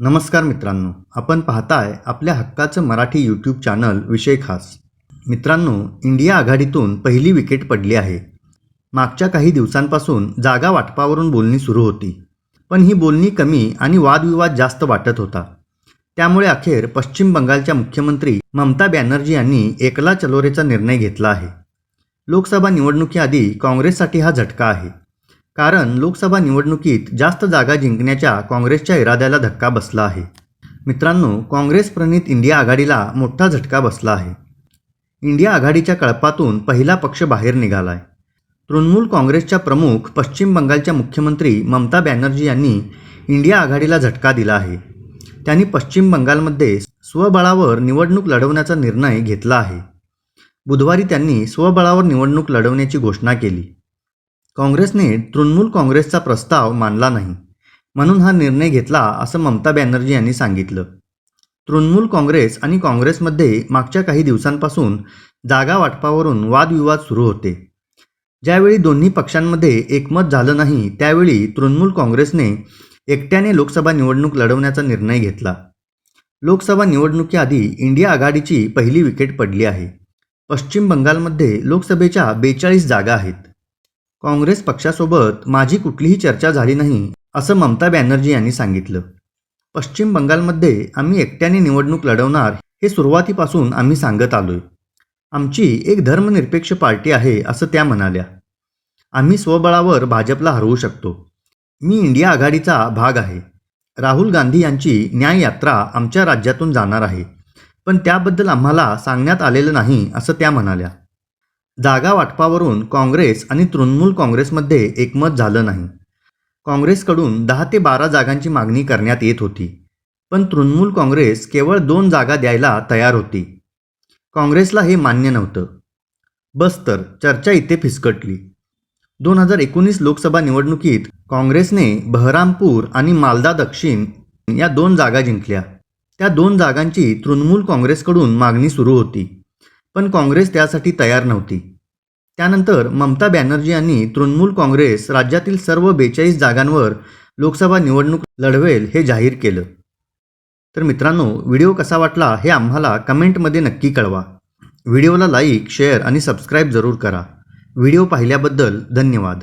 नमस्कार मित्रांनो आपण पाहताय आपल्या हक्काचं मराठी यूट्यूब चॅनल विषय खास. मित्रांनो इंडिया आघाडीतून पहिली विकेट पडली आहे. मागच्या काही दिवसांपासून जागा वाटपावरून बोलणी सुरू होती. पण ही बोलणी कमी आणि वादविवाद जास्त वाटत होता. त्यामुळे अखेर पश्चिम बंगालच्या मुख्यमंत्री ममता बॅनर्जी यांनी एकला चलोरेचा निर्णय घेतला आहे. लोकसभा निवडणुकीआधी काँग्रेससाठी हा झटका आहे. कारण लोकसभा निवडणुकीत जास्त जागा जिंकण्याच्या काँग्रेसच्या इराद्याला धक्का बसला आहे. मित्रांनो काँग्रेस प्रणित इंडिया आघाडीला मोठा झटका बसला आहे. इंडिया आघाडीच्या कळपातून पहिला पक्ष बाहेर निघाला आहे तृणमूल काँग्रेसच्या प्रमुख पश्चिम बंगालच्या मुख्यमंत्री ममता बॅनर्जी यांनी इंडिया आघाडीला झटका दिला आहे. त्यांनी पश्चिम बंगालमध्ये स्वबळावर निवडणूक लढवण्याचा निर्णय घेतला आहे. बुधवारी त्यांनी स्वबळावर निवडणूक लढवण्याची घोषणा केली. काँग्रेसने तृणमूल काँग्रेसचा प्रस्ताव मानला नाही म्हणून हा निर्णय घेतला असं ममता बॅनर्जी यांनी सांगितलं. तृणमूल काँग्रेस आणि काँग्रेसमध्ये मागच्या काही दिवसांपासून जागा वाटपावरून वादविवाद सुरू होते. ज्यावेळी दोन्ही पक्षांमध्ये एकमत झालं नाही त्यावेळी तृणमूल काँग्रेसने एकट्याने लोकसभा निवडणूक लढवण्याचा निर्णय घेतला. लोकसभा निवडणुकीआधी इंडिया आघाडीची पहिली विकेट पडली आहे. पश्चिम बंगालमध्ये लोकसभेच्या बेचाळीस जागा आहेत. काँग्रेस पक्षासोबत माझी कुठलीही चर्चा झाली नाही असं ममता बॅनर्जी यांनी सांगितलं. पश्चिम बंगालमध्ये आम्ही एकट्याने निवडणूक लढवणार हे सुरुवातीपासून आम्ही सांगत आलोय. आमची एक धर्मनिरपेक्ष पार्टी आहे असं त्या म्हणाल्या. आम्ही स्वबळावर भाजपला हरवू शकतो. मी इंडिया आघाडीचा भाग आहे. राहुल गांधी यांची न्याय यात्रा आमच्या राज्यातून जाणार आहे. पण त्याबद्दल आम्हाला सांगण्यात आलेलं नाही असं त्या म्हणाल्या. जागा वाटपावरून काँग्रेस आणि तृणमूल काँग्रेसमध्ये एकमत झालं नाही. काँग्रेसकडून दहा ते बारा जागांची मागणी करण्यात येत होती. पण तृणमूल काँग्रेस केवळ दोन जागा द्यायला तयार होती. काँग्रेसला हे मान्य नव्हतं. बस तर चर्चा इथे फिसकटली. दोन हजार एकोणीस लोकसभा निवडणुकीत काँग्रेसने बहरामपूर आणि मालदा दक्षिण या दोन जागा जिंकल्या. त्या दोन जागांची तृणमूल काँग्रेसकडून मागणी सुरू होती. पण काँग्रेस त्यासाठी तयार नव्हती. त्यानंतर ममता बॅनर्जी यांनी तृणमूल काँग्रेस राज्यातील सर्व बेचाळीस जागांवर लोकसभा निवडणूक लढवेल हे जाहीर केलं. तर मित्रांनो व्हिडिओ कसा वाटला हे आम्हाला कमेंटमध्ये नक्की कळवा. व्हिडिओला लाईक शेअर आणि सबस्क्राईब जरूर करा. व्हिडिओ पाहिल्याबद्दल धन्यवाद.